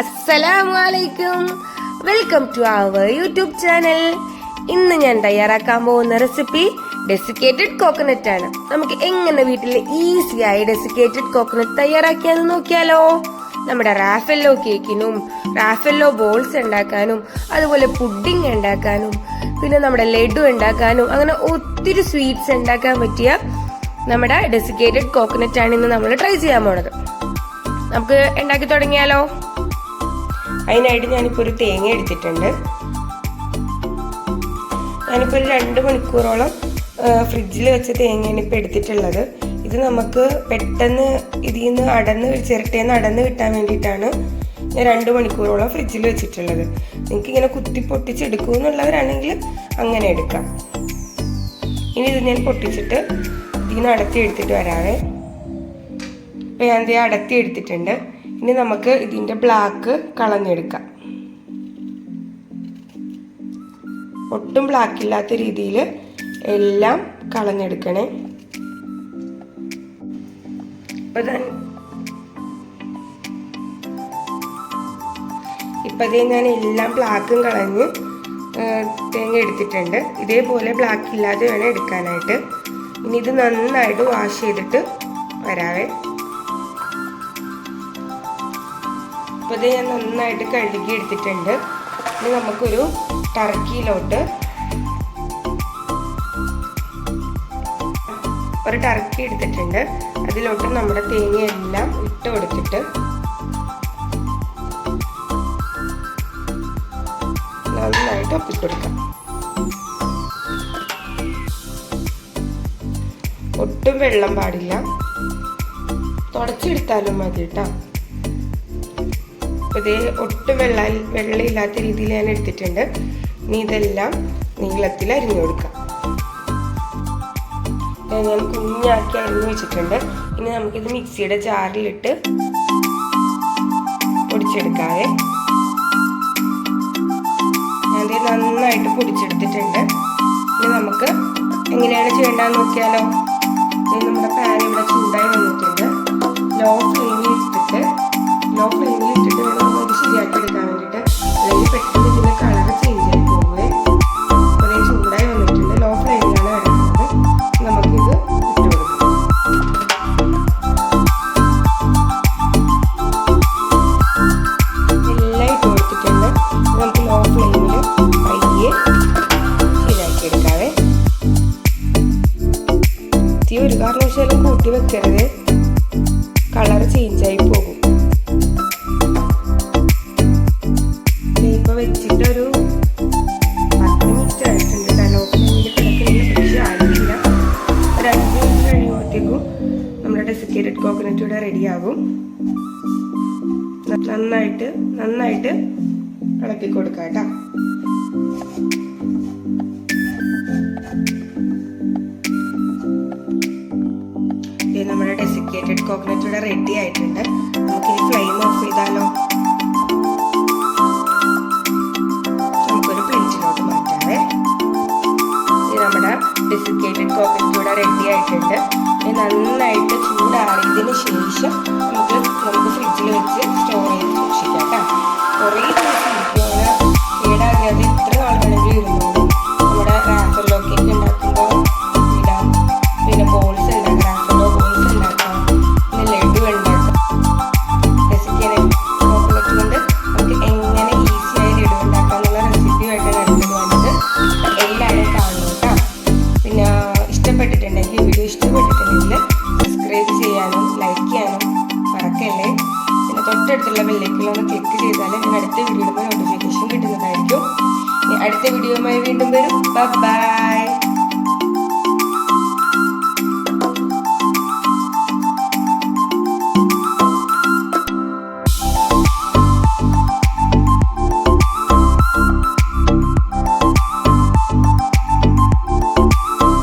അസ്സലാമു അലൈക്കും welcome to our YouTube channel. ഇന്ന് ഞാൻ തയ്യാറാക്കാൻ പോകുന്ന റെസിപ്പി ഡെസിക്കേറ്റഡ് കോക്കനട്ട് ആണ്. നമുക്ക് എങ്ങനെ വീട്ടിൽ ആയി ഡെസിക്കേറ്റഡ് കോക്കനട്ട് തയ്യാറാക്കിയാന്ന് നോക്കിയാലോ? നമ്മുടെ റാഫെല്ലോ കേക്കിനും റാഫെല്ലോ ബോൾസ് ഉണ്ടാക്കാനും അതുപോലെ പുഡിംഗ് ഉണ്ടാക്കാനും പിന്നെ നമ്മുടെ ലഡു ഉണ്ടാക്കാനും അങ്ങനെ ഒത്തിരി സ്വീറ്റ്സ് ഉണ്ടാക്കാൻ പറ്റിയ നമ്മുടെ ഡെസിക്കേറ്റഡ് കോക്കനറ്റ് ആണ് ഇന്ന് നമ്മൾ ട്രൈ ചെയ്യാൻ പോണത്. നമുക്ക് ഉണ്ടാക്കി തുടങ്ങിയാലോ? അതിനായിട്ട് ഞാനിപ്പോൾ ഒരു തേങ്ങ എടുത്തിട്ടുണ്ട്. ഞാനിപ്പോൾ ഒരു രണ്ട് മണിക്കൂറോളം ഫ്രിഡ്ജിൽ വെച്ച തേങ്ങയാണ് ഇപ്പോൾ എടുത്തിട്ടുള്ളത്. ഇത് നമുക്ക് പെട്ടെന്ന് ഇതിൽ നിന്ന് അടന്ന് ചിരട്ടയിൽ നിന്ന് അടന്ന് കിട്ടാൻ വേണ്ടിയിട്ടാണ് ഞാൻ രണ്ട് മണിക്കൂറോളം ഫ്രിഡ്ജിൽ വെച്ചിട്ടുള്ളത്. നിങ്ങൾക്ക് ഇങ്ങനെ കുത്തി പൊട്ടിച്ചെടുക്കും എന്നുള്ളവരാണെങ്കിൽ അങ്ങനെ എടുക്കാം. ഇനി ഇത് ഞാൻ പൊട്ടിച്ചിട്ട് ഇതിൽ നിന്ന് അടത്തി എടുത്തിട്ട് വരാവേ. ഇപ്പം ഞാൻ ഇത് അടത്തി എടുത്തിട്ടുണ്ട് ഇനി നമുക്ക് ഇതിന്റെ ബ്ലാക്ക് കളഞ്ഞെടുക്കാം. ഒട്ടും ബ്ലാക്ക് ഇല്ലാത്ത രീതിയിൽ എല്ലാം കളഞ്ഞെടുക്കണേ. ഇപ്പതേ ഞാൻ എല്ലാം ബ്ലാക്കും കളഞ്ഞ് തേങ്ങ എടുത്തിട്ടുണ്ട്. ഇതേപോലെ ബ്ലാക്ക് ഇല്ലാതെ വേണം എടുക്കാനായിട്ട്. ഇനി ഇത് നന്നായിട്ട് വാഷ് ചെയ്തിട്ട് വരാവേ. അപ്പോൾ ഇത് ഞാൻ നന്നായിട്ട് കഴുകി എടുത്തിട്ടുണ്ട്. ഇനി നമുക്കൊരു ടർക്കിയിലോട്ട് ഒരു ടർക്കി എടുത്തിട്ടുണ്ട്. അതിലോട്ട് നമ്മുടെ തേങ്ങയെല്ലാം ഇട്ട് കൊടുത്തിട്ട് നന്നായിട്ട് ഒപ്പിക്കൊടുക്കാം. ഒട്ടും വെള്ളം പാടില്ല. തുടച്ചെടുത്താലും മതി കേട്ടോ. അപ്പോൾ ഒട്ടും വെള്ള വെള്ളമില്ലാത്ത രീതിയിൽ ഞാൻ എടുത്തിട്ടുണ്ട്. ഇനി ഇതെല്ലാം നീളത്തിൽ അരിഞ്ഞു കൊടുക്കാം. ഞാൻ കുഞ്ഞാക്കി അരിഞ്ഞു വെച്ചിട്ടുണ്ട്. ഇനി നമുക്കിത് മിക്സിയുടെ ജാറിലിട്ട് പൊടിച്ചെടുക്കാവേ. ഞാനത് നന്നായിട്ട് പൊടിച്ചെടുത്തിട്ടുണ്ട്. ഇനി നമുക്ക് എങ്ങനെയാണ് ചെയ്യേണ്ടതെന്ന് നോക്കിയാലോ. നമ്മുടെ പാൻ ഇവിടെ ചൂടായി വന്നിട്ടുണ്ട്. തീ ഒരു കാരണവശാലും കൂട്ടി വെക്കരുത്. കളർ ചേഞ്ച് ആയി പോകും. വെച്ചിട്ട് വെച്ചിട്ടൊരു പത്ത് മിനിറ്റ് ഒരു അഞ്ച് റെഡിയാകും നന്നായിട്ട് നന്നായിട്ട് ഇളക്കി കൊടുക്കാം കേട്ടോ. കോക്കനട്ട് ഇവിടെ റെഡി ആയിട്ടുണ്ട്. നമുക്കിനി ഫ്ലെയിം ഓഫ് ചെയ്താലോ? നമുക്കൊരു പ്ലേറ്റിലോട്ട് മാറ്റാവേ. നമ്മുടെ ഡെസിക്കേറ്റഡ് കോക്കനട്ട് ഇവിടെ റെഡി ആയിട്ടുണ്ട്. ഇത് നന്നായിട്ട് ചൂടാറിയതിന് ശേഷം നമുക്ക് നമുക്ക് ഫ്രിഡ്ജിൽ വെച്ച് സ്റ്റോർ ചെയ്ത് സൂക്ഷിക്കാം കേട്ടോ. കുറേ ദിവസം തൊട്ടടുത്തുള്ള ബെല്ലേക്കിലൊന്ന് ക്ലിക്ക് ചെയ്താൽ നിങ്ങൾ അടുത്ത വീഡിയോയുടെ നോട്ടിഫിക്കേഷൻ കിട്ടുന്നതായിരിക്കും അടുത്ത വീഡിയോയുമായി വീണ്ടും വരും. ബൈ